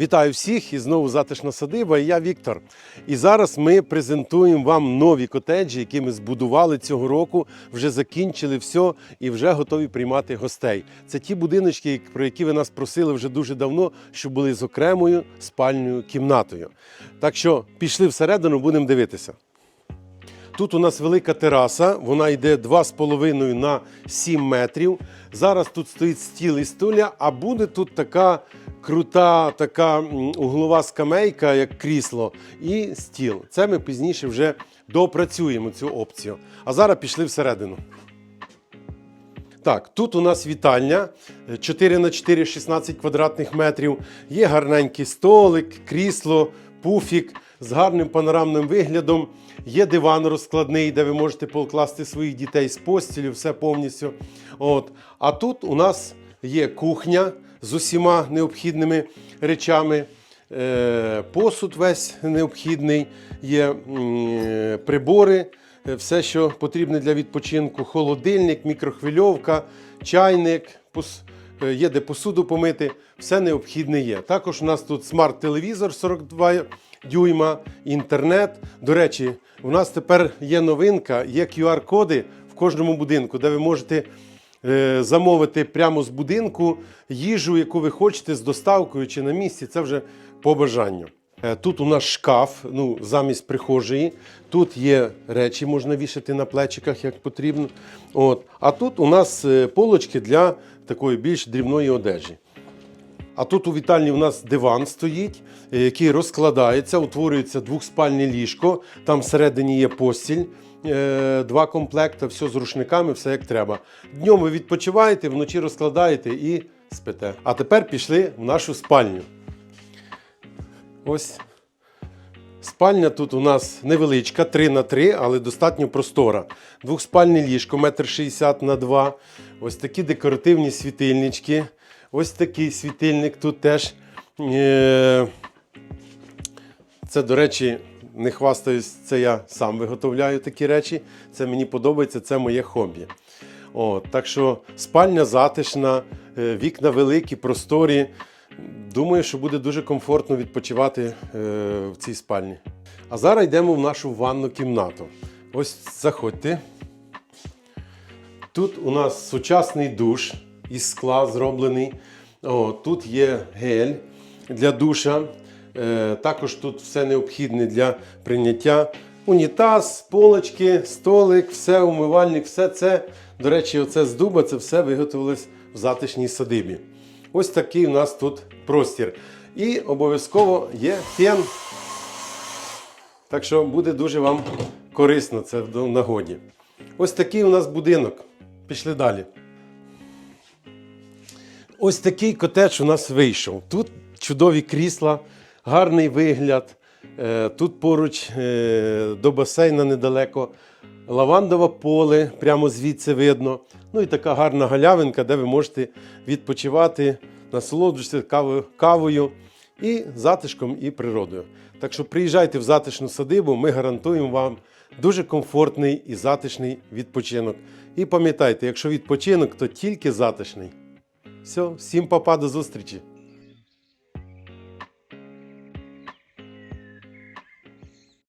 Вітаю всіх і знову затишна садиба. Я Віктор. І зараз ми презентуємо вам нові котеджі, які ми збудували цього року. Вже закінчили все і вже готові приймати гостей. Це ті будиночки, про які ви нас просили вже дуже давно, що були з окремою спальною кімнатою. Так що пішли всередину, будемо дивитися. Тут у нас велика тераса, вона йде 2,5 на 7 метрів. Зараз тут стоїть стіл і стуля, а буде тут така крута, така углова скамейка, як крісло, і стіл. Це ми пізніше вже доопрацюємо цю опцію. А зараз пішли всередину. Так, тут у нас вітальня 4 на 4, 16 квадратних метрів. Є гарненький столик, крісло, пуфік з гарним панорамним виглядом. Є диван розкладний, де ви можете покласти своїх дітей з постілю, все повністю. От. А тут у нас є кухня з усіма необхідними речами. Е, Посуд весь необхідний, є м, прибори, е, все, що потрібне для відпочинку: холодильник, мікрохвильовка, чайник, е, є де посуду помити, все необхідне є. Також у нас тут смарт-телевізор 42 дюйма, інтернет. До речі, у нас тепер є новинка, є QR-коди в кожному будинку, де ви можете е, замовити прямо з будинку їжу, яку ви хочете з доставкою чи на місці. Це вже по бажанню. Е, Тут у нас шкаф, ну, замість прихожої. Тут є речі, можна вішати на плечиках, як потрібно. От. А тут у нас е, полочки для такої більш дрібної одежі. А тут у вітальні у нас диван стоїть, е, який розкладається, утворюється двохспальне ліжко. Там всередині є постіль, е, два комплекти, все з рушниками, все як треба. Днем ви відпочиваєте, вночі розкладаєте і спите. А тепер пішли в нашу спальню. Ось Спальня тут у нас невеличка, 3 на 3, але достатньо простора. Двохспальне ліжко, 1,60 на 2. Ось такі декоративні світильнички. Ось такий світильник тут теж. Е, Це, до речі, не хвастаюсь, це я сам виготовляю такі речі. Це мені подобається, це моє хобі. От, так що спальня затишна, е, вікна великі, просторі. Думаю, що буде дуже комфортно відпочивати е, в цій спальні. А зараз йдемо в нашу ванну кімнату. Ось заходьте. Тут у нас сучасний душ із скла зроблений. О, тут є гель для душа. Е, також тут все необхідне для прийняття. Унітаз, полочки, столик, все, умивальник, все це. До речі, оце з дуба це все виготовилось в затишній садибі. Ось такий у нас тут простір. І обов'язково є фен. Так що буде дуже вам корисно це в нагоді. Ось такий у нас будинок. Пішли далі. Ось такий котедж у нас вийшов. Тут чудові крісла, гарний вигляд. Е, Тут поруч е, до басейна недалеко. Лавандове поле, прямо звідси видно. Ну і така гарна галявинка, де ви можете відпочивати, насолоджуватися кавою, кавою і затишком, і природою. Так що приїжджайте в затишну садибу, ми гарантуємо вам дуже комфортний і затишний відпочинок. І пам'ятайте, якщо відпочинок, то тільки затишний. Все, всім папа, до зустрічі!